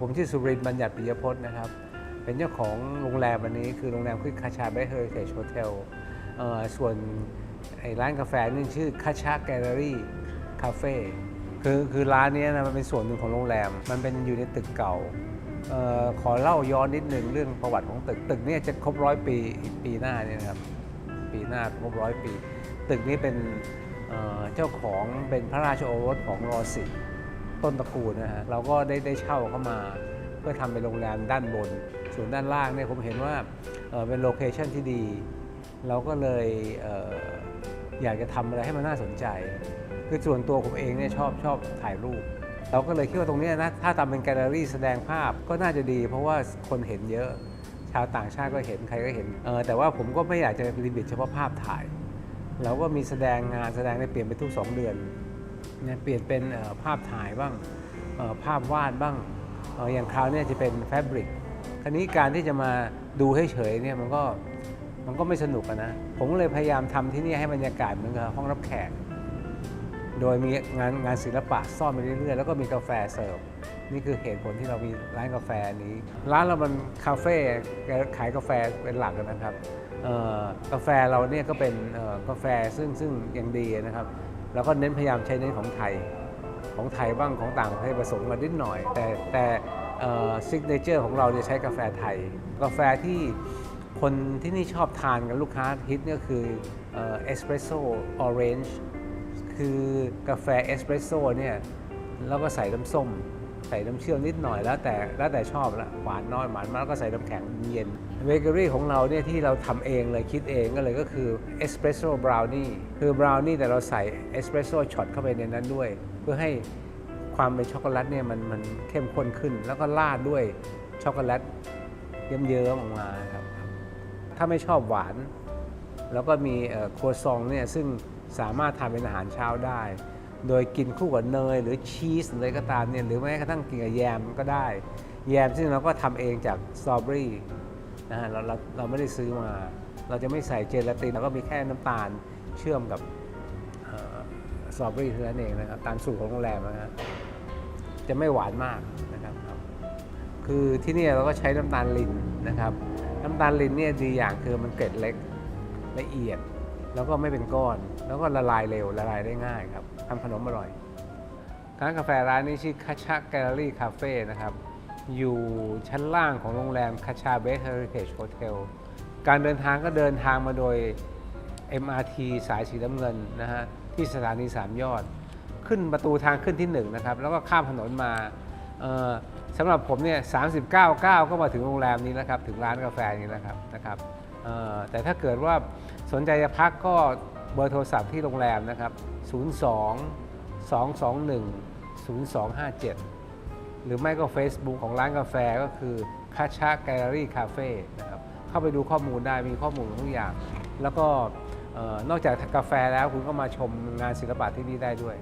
ผมชื่อสุรินทร์บัญญัติปิยพจน์นะครับ เป็นเจ้าของโรงแรมอันนี้คือโรงแรมคือคาชาเบเฮอร์เทจโฮเทลส่วนไอ้ร้านกาแฟนี่ชื่อคาชาแกลเลอรี่คาเฟ่คือคือร้านนี้นะมันเป็นส่วนหนึ่งของโรงแรม มันเป็นอยู่ในตึกเก่าออขอเล่าย้อนนิดนึงเรื่องประวัติของตึก ตึกนี้จะครบร้อยปีปีหน้าเนี่ยนะครับ ปีหน้าครบร้อยปี ตึกนี้เป็นเเจ้าของเป็นพระราชโอรสของรอสิ ต้นตระกูลนะฮะเราก็ได้ได้เช่าเข้ามาเพื่อทำเป็นโรงแรมด้านบน ส่วนด้านล่างเนี่ยผมเห็นว่าเออเป็นโลเคชันที่ดี เราก็เลยเออยากจะทำอะไรให้มันน่าสนใจ คือส่วนตัวผมเองเนี่ยชอบชอบถ่ายรูป เราก็เลยคิดว่าตรงเนี้ยนะถ้าทำเป็นแกลเลอรี่แสดงภาพก็น่าจะดี เพราะว่าคนเห็นเยอะชาวต่างชาติก็เห็นใครก็เห็นเออแต่ว่าผมก็ไม่อยากจะลิมิตเฉพาะภาพถ่าย เราก็มีแสดงงานแสดงได้เปลี่ยนไปทุก 2 เดือน นี่ยเปลี่ยนเป็นภาพถ่ายบ้างภาพวาดบ้างอย่างคราวนี้จะเป็นแฟบริกคราวนี้การที่จะมาดูให้เฉยๆเนี่ยมันก็มันก็ไม่สนุกนะ ผมเลยพยายามทำที่นี่ให้บรรยากาศเหมือนกับห้องรับแขก โดยมีงานงานศิลปะซ่อนไปเรื่อยๆ แล้วก็มีกาแฟเสิร์ฟ นี่คือเหตุผลที่เรามีร้านกาแฟนี้ ร้านเรามันคาเฟ่ขายกาแฟเป็นหลักนะครับ กาแฟเราเนี่ยก็เป็นกาแฟซึ่งซึ่งยังดีนะครับ แล้วก็เน้นพยายามใช้เน้นของไทย ของไทยบ้างของต่างประเทศผสมมานิดหน่อย แต่แต่ซิกเนเจอร์ของเราจะใช้กาแฟไทย กาแฟที่คนที่นี่ชอบทานกันลูกค้าฮิตเนี่ยคือเอสเปรสโซ่ออเรนจ์คือกาแฟเอสเปรสโซ่เนี่ยแล้วก็ใส่น้ำส้ม ใส่น้ำเชื่อมนิดหน่อยแล้วแต่แล้วแต่ชอบละหวานน้อยหวานมากแล้วก็ใส่น้ำแข็งเย็นเบเกอรี่ของเราเนี่ยที่เราทำเองเลยคิดเองก็เลยก็คือเอสเปรสโซ่บราวนี่คือบราวนี่แต่เราใส่เอสเปรสโซ่ช็อตเข้าไปในนั้นด้วย เพื่อให้ความเป็นช็อกโกแลตเนี่ยมันมันเข้มข้นขึ้น แล้วก็ราดด้วยช็อกโกแลตเยิ้มๆออกมาครับถ้าไม่ชอบหวาน แล้วก็มีครัวซองเนี่ยซึ่งสามารถทำเป็นอาหารเช้าได้ โดยกินคู่กับเนย หรือชีสอะไรก็ตามเนี่ยหรือแม้กระทั่งกินกับแยมก็ได้ แยมซึ่งเราก็ทำเองจากสตรอเบอรี่นะฮะเราเราเราไม่ได้ซื้อมา เราจะไม่ใส่เจลาตินเราก็มีแค่น้ำตาลเชื่อมกับสตรอเบอรี่เท่านั้นเองนะครับตามสูตรของโรงแรมนะฮะจะไม่หวานมากนะครับ คือที่นี่เราก็ใช้น้ำตาลลินนะครับ น้ำตาลลินเนี่ยดีอย่างคือมันเกล็ดเล็กละเอียด แล้วก็ไม่เป็นก้อน แล้วก็ละลายเร็วละลายได้ง่ายครับทำขนมอร่อยร้านกาแฟร้านนี้ชื่อคาชาแกลเลอรี่คาเฟ่นะครับ อยู่ชั้นล่างของโรงแรมคาชาเบสเฮอริเทจโฮเทลการเดินทางก็เดินทางมาโดย MRT สายสีน้ำเงินนะฮะที่สถานีสามยอด ขึ้นประตูทางขึ้นที่ 1 นะครับ แล้วก็ข้ามถนนมาสำหรับผมเนี่ย39ก้าวก็มาถึงโรงแรมนี้แล้วครับ ถึงร้านกาแฟนี้แล้วครับนะครับแต่ถ้าเกิดว่า สนใจจะพักก็เบอร์โทรศัพท์ที่โรงแรมนะครับ 02 221 0257 หรือไม่ก็ Facebook ของร้านกาแฟก็คือคาชาแกลเลอรี่คาเฟ่นะครับ เข้าไปดูข้อมูลได้มีข้อมูลทุกอย่าง แล้วก็ออนอกจากกาแฟแล้วคุณก็มาชมงานศิลปะที่นี่ได้ด้วย